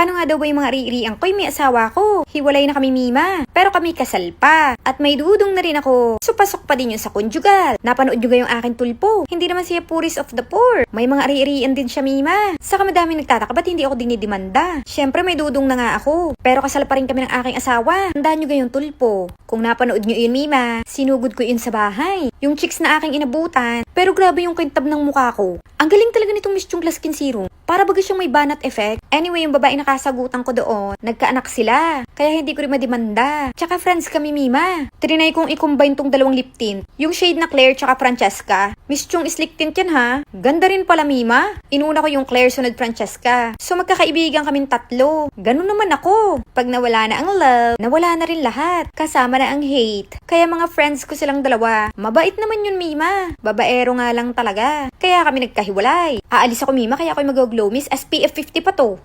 Paano nga daw ba yung mga ari-ariang ko'y may asawa ko? Hiwalay na kami Mima. Pero kami kasal pa. At may dudong na rin ako. So pasok pa din yun sa conjugal. Napanood nyo yung aking tulpo. Hindi naman siya puris of the poor. May mga ari-arian din siya Mima. Saka madami nagtataka ba't hindi ako dinidimanda? Siyempre may dudong na nga ako. Pero kasal pa rin kami ng aking asawa. Tandaan nyo ga yung tulpo. Kung napanood nyo yun Mima, sinugod ko yun sa bahay. Yung chicks na aking inabutan. Pero grabe yung kintab ng mukha ko. Ang galing talaga nitong Miss Chung Skin Serum. Para baga siyang may banat effect. Anyway, yung babae nakasagutan ko doon, nagkaanak sila. Kaya hindi ko rin madimanda. Tsaka friends kami, Mima. Trinay kong i-combine tong dalawang lip tint. Yung shade na Claire tsaka Francesca. Miss Chung slick tint yan ha. Ganda rin pala, Mima. Inuna ko yung Claire sunod Francesca. So magkakaibigan kaming tatlo. Ganun naman ako. Pag nawala na ang love, nawala na rin lahat. Kasama na ang hate. Kaya mga friends ko silang dalawa. Mabait naman yun, Mima. Babaero nga lang talaga. Kaya kami nagkahiwalay. Aalis ako, Mima, kaya ako'y mag-glow miss. SPF 50 pa to.